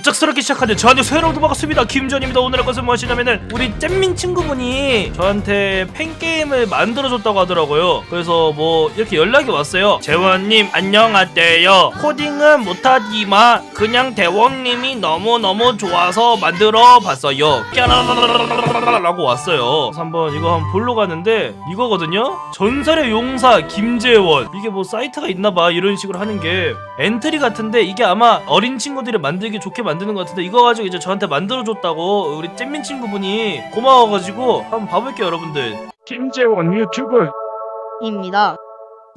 갑작스럽게 시작하는 저한테 새로운 반갑습니다. 김전입니다. 오늘의 것은 무엇이냐면은 우리 잼민 친구분이 저한테 팬게임을 만들어줬다고 하더라고요. 그래서 뭐 이렇게 연락이 왔어요. 재원님 안녕하세요. 코딩은 못하지만 그냥 대원님이 너무너무 좋아서 만들어봤어요. 라고 왔어요 그래서 한번 이거 한번 보러 가는데 이거거든요 전설의 용사 김재원 이게 뭐 사이트가 있나봐 이런 식으로 하는 게 엔트리 같은데 이게 아마 어린 친구들이 만들기 좋게 만드는 것 같은데 이거 가지고 이제 저한테 만들어줬다고 우리 잼민 친구분이 고마워가지고 한번 봐볼게요 여러분들. 김재원 유튜브. 입니다.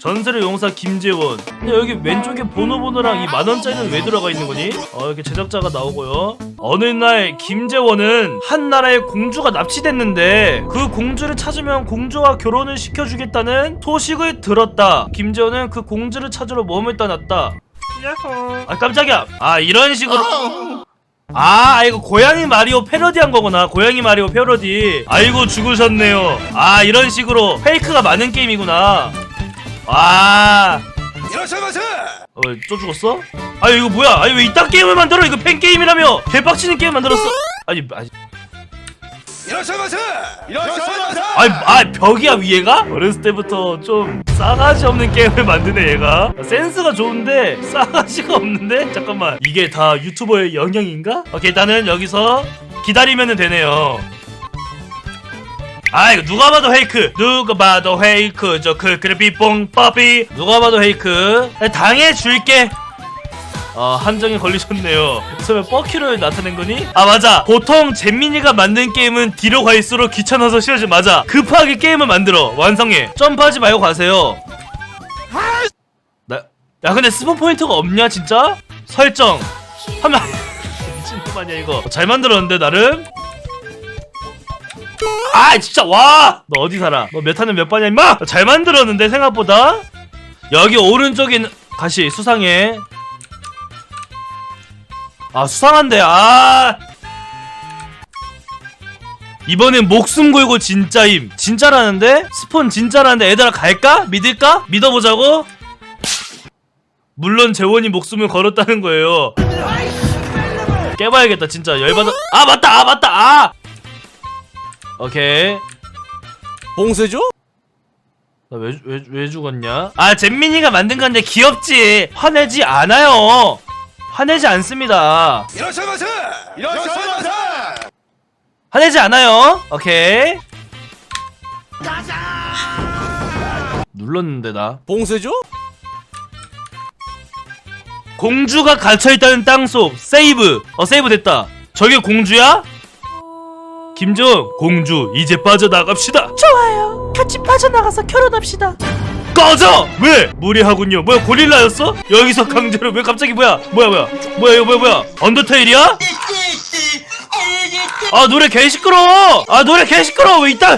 전설의 용사 김재원. 근데 여기 왼쪽에 번호랑 이 만원짜리는 왜 들어가 있는 거니? 어 이렇게 제작자가 나오고요. 어느 날 김재원은 한 나라의 공주가 납치됐는데 그 공주를 찾으면 공주와 결혼을 시켜주겠다는 소식을 들었다. 김재원은 그 공주를 찾으러 몸을 떠났다 야호 아 깜짝이야 아 이런 식으로 아 아, 이거 고양이 마리오 패러디한 거구나 고양이 마리오 패러디 아이고 죽으셨네요 아 이런 식으로 페이크가 많은 게임이구나 아 이러셔마세! 어, 또 죽었어? 아 이거 뭐야? 아니 왜 이딴 게임을 만들어? 이거 팬 게임이라며? 개빡치는 게임 만들었어? 아니, 아니, 이러셔마세! 이러셔마세! 아니, 아 벽이야 위에가? 어렸을 때부터 좀 싸가지 없는 게임을 만드네 얘가. 센스가 좋은데 싸가지가 없는데? 잠깐만, 이게 다 유튜버의 영향인가? 오케이, 일단은 여기서 기다리면 되네요. 아 이거 누가 봐도 페이크 누가 봐도 페이크 저그 그래 삐뽕 빠삐 누가 봐도 페이크 당해줄게 아 한정이 걸리셨네요. 설마 뻐큐를 나타낸 거니? 아 맞아. 보통 잼민이가 만든 게임은 뒤로 갈수록 귀찮아서 쉬워지 맞아. 급하게 게임을 만들어. 완성해. 점프하지 말고 가세요. 나, 야 근데 스폰 포인트가 없냐 진짜? 설정. 하면 미친놈 아니야 이거. 잘 만들었는데 나름? 아 진짜 와! 너 어디 살아? 너 몇 학년 몇 반이야 임마? 잘 만들었는데 생각보다? 여기 오른쪽에 있는 가시 수상해 아 수상한데 아 이번엔 목숨 걸고 진짜임 진짜라는데? 스폰 진짜라는데 애들아 갈까? 믿을까? 믿어보자고? 물론 재원이 목숨을 걸었다는 거예요 깨봐야겠다 진짜 열받아 아 맞다 아 맞다 아 오케이 봉쇄죠? 나 왜 왜 왜 죽었냐? 아 잼민이가 만든 건데 귀엽지 화내지 않아요 화내지 않습니다 이러셔마세! 이러셔마세! 화내지 않아요 오케이 눌렀는데 나 봉쇄죠? 공주가 갇혀있다는 땅속 세이브 어 세이브 됐다 저게 공주야? 김정 공주 이제 빠져나갑시다 좋아요. 같이 빠져나가서 결혼합시다. 꺼져! 왜? 무리하군요. 뭐야 고릴라였어? 여기서 강제로 왜 갑자기 뭐야? 뭐야 뭐야? 뭐야 이거 뭐야 뭐야? 언더테일이야? 아 노래 개 시끄러워! 아 노래 개 시끄러워! 왜 이따?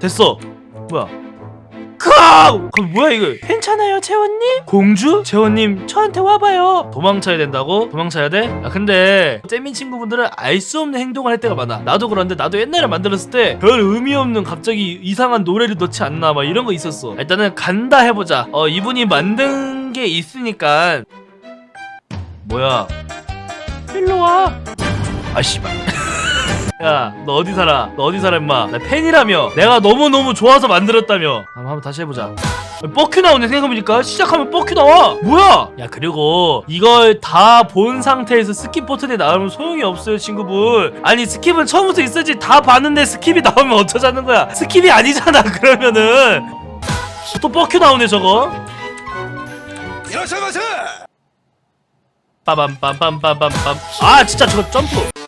됐어. 뭐야 크아우 그 뭐야 이거? 괜찮아요 재원님? 공주? 재원님 저한테 와봐요. 도망쳐야 된다고? 도망쳐야 돼? 아 근데 잼민 친구분들은 알 수 없는 행동을 할 때가 많아. 나도 그런데 나도 옛날에 만들었을 때 별 의미 없는 갑자기 이상한 노래를 넣지 않나 막 이런 거 있었어. 일단은 간다 해보자. 어 이분이 만든 게 있으니까. 뭐야? 일로 와. 아씨발 야, 너 어디 살아? 너 어디 살아, 임마? 나 팬이라며. 내가 너무너무 좋아서 만들었다며. 한번, 한번 다시 해보자. 뻑큐 나오네, 생각해보니까. 시작하면 뻑큐 나와! 뭐야! 야, 그리고 이걸 다 본 상태에서 스킵 버튼에 나오면 소용이 없어요, 친구분. 아니, 스킵은 처음부터 있어야지. 다 봤는데 스킵이 나오면 어쩌자는 거야? 스킵이 아니잖아, 그러면은. 또 뻑큐 나오네, 저거. 빠밤빰빰빰빰빰. 아, 진짜 저거 점프.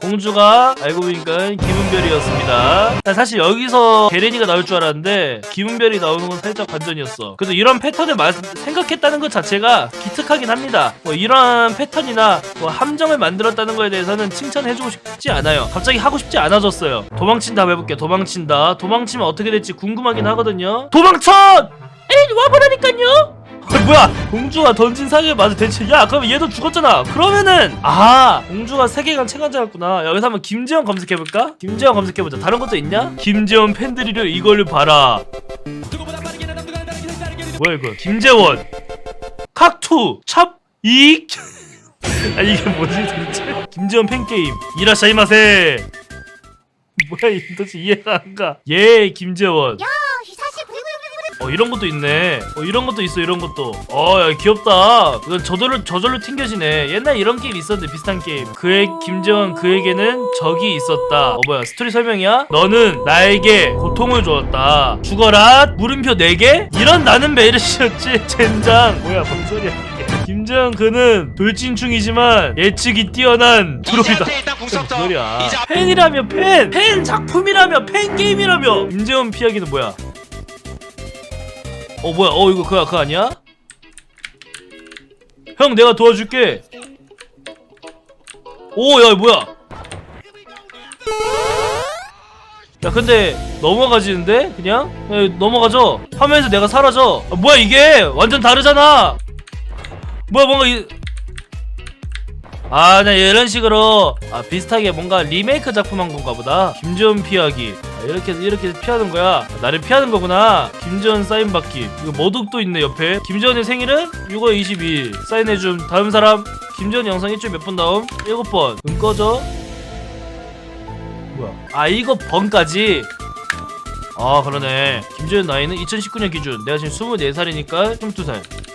공주가 알고 보니까 김은별이었습니다. 난 사실 여기서 게레니가 나올 줄 알았는데 김은별이 나오는 건 살짝 반전이었어. 그래도 이런 패턴을 마- 생각했다는 것 자체가 기특하긴 합니다. 뭐 이런 패턴이나 뭐 함정을 만들었다는 거에 대해서는 칭찬해주고 싶지 않아요. 갑자기 하고 싶지 않아졌어요. 도망친다 해볼게. 도망친다. 도망치면 어떻게 될지 궁금하긴 하거든요. 도망쳐! 에이 와보라니까요. 아, 뭐야? 공주가 던진 사기를 맞아 대체 야 그럼 얘도 죽었잖아. 그러면은 아 공주가 세계관 체감자였구나. 여기서 한번 김재원 검색해볼까? 김재원 검색해보자. 다른 것도 있냐? 김재원 팬들이려 이걸 봐라. 뭐야 이거? 김재원. 칵투 찹이 아 이게 뭐지 도대체? 김지원 팬게임. 이라샤이마세 뭐야 이 도대체 이해가 안가. 예 김재원 어 이런 것도 있네. 어 이런 것도 있어 이런 것도. 어야 귀엽다. 이건 저절로 저절로 튕겨지네. 옛날 이런 게임 있었는데 비슷한 게임. 그의 김재원 그에게는 적이 있었다. 어 뭐야 스토리 설명이야? 너는 나에게 고통을 주었다. 죽어라. 물음표 4개? 이런 나는 메르시였지. 젠장. 뭐야 뭔 소리야 이게. 김재원 그는 돌진충이지만 예측이 뛰어난 드롭이다. 소리야? 팬이라며 팬! 팬 작품이라며 팬 게임이라며! 김재원 피하기는 뭐야 어 뭐야? 어 이거 그거, 그거 아니야? 형 내가 도와줄게. 오야 뭐야? 야 근데 넘어가지는데? 그냥? 야, 넘어가죠. 화면에서 내가 사라져. 아, 뭐야 이게? 완전 다르잖아. 뭐야 뭔가 이... 아, 나 이런 식으로 아 비슷하게 뭔가 리메이크 작품 한 건가 보다. 김지원 피하기. 아, 이렇게 이렇게 피하는 거야. 아, 나를 피하는 거구나. 김지원 사인 받기. 이거 머독도 있네 옆에. 김지원의 생일은 6월 22일. 사인해 줌. 다음 사람. 김지원 영상 일주일 몇번 나옴? 7번. 응 꺼져. 뭐야? 아 이거 번까지. 아 그러네. 김지원 나이는 2019년 기준. 내가 지금 24살이니까 22살.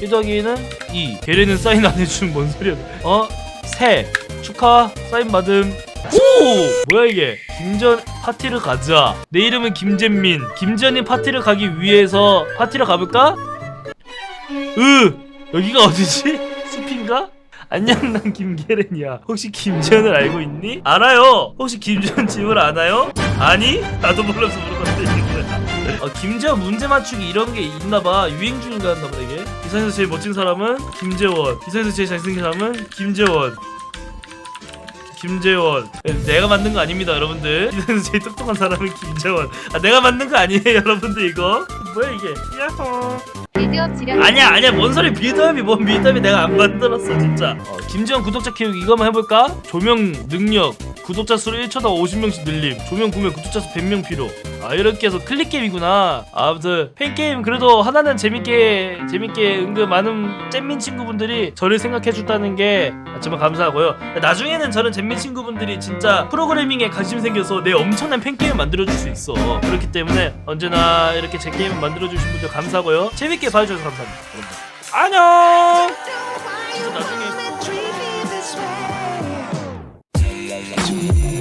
1 더하기는 2 걔네는 사인 안 해주면 뭔 소리야 어? 새 축하 사인 받음 오! 뭐야 이게 김전 파티를 가자 내 이름은 김재민 김전이 파티를 가기 위해서 파티를 가볼까? 으 여기가 어디지? 숲인가? 안녕 난 김계ren이야 혹시 김지현을 알고 있니? 알아요 혹시 김지현 집을 아나요? 아니? 나도 몰라서 물어봤는데 어, 김재원 문제 맞추기 이런 게 있나봐 유행 중인가 했나보다 이게 기사에서 제일 멋진 사람은 김재원. 기사에서 제일 잘생긴 사람은 김재원. 김재원. 내가 만든 거 아닙니다 여러분들. 기사에서 제일 똑똑한 사람은 김재원. 아 내가 만든 거 아니에요 여러분들 이거. 뭐야 이게? 야호. 아니야 아니야. 뭔 소리. 빌드업이 뭔 빌드업이 내가 안 만들었어 진짜. 어, 김지원 구독자 키우기 이거 한번 해볼까? 조명 능력 구독자 수를 1초당 50명씩 늘림 조명 구매 구독자 수 100명 필요. 아 이렇게 해서 클릭 게임이구나. 아무튼 팬게임 그래도 하나는 재밌게 재밌게 은근 많은 잼민 친구분들이 저를 생각해 줬다는 게 정말 감사하고요. 나중에는 저는 잼민 친구분들이 진짜 프로그래밍에 관심 생겨서 내 엄청난 팬게임 만들어 줄 수 있어. 그렇기 때문에 언제나 이렇게 제 게임 만들어 주신 분들 감사하고요. 재밌게 봐주셔서 감사합니다. 여러분들 안녕 You.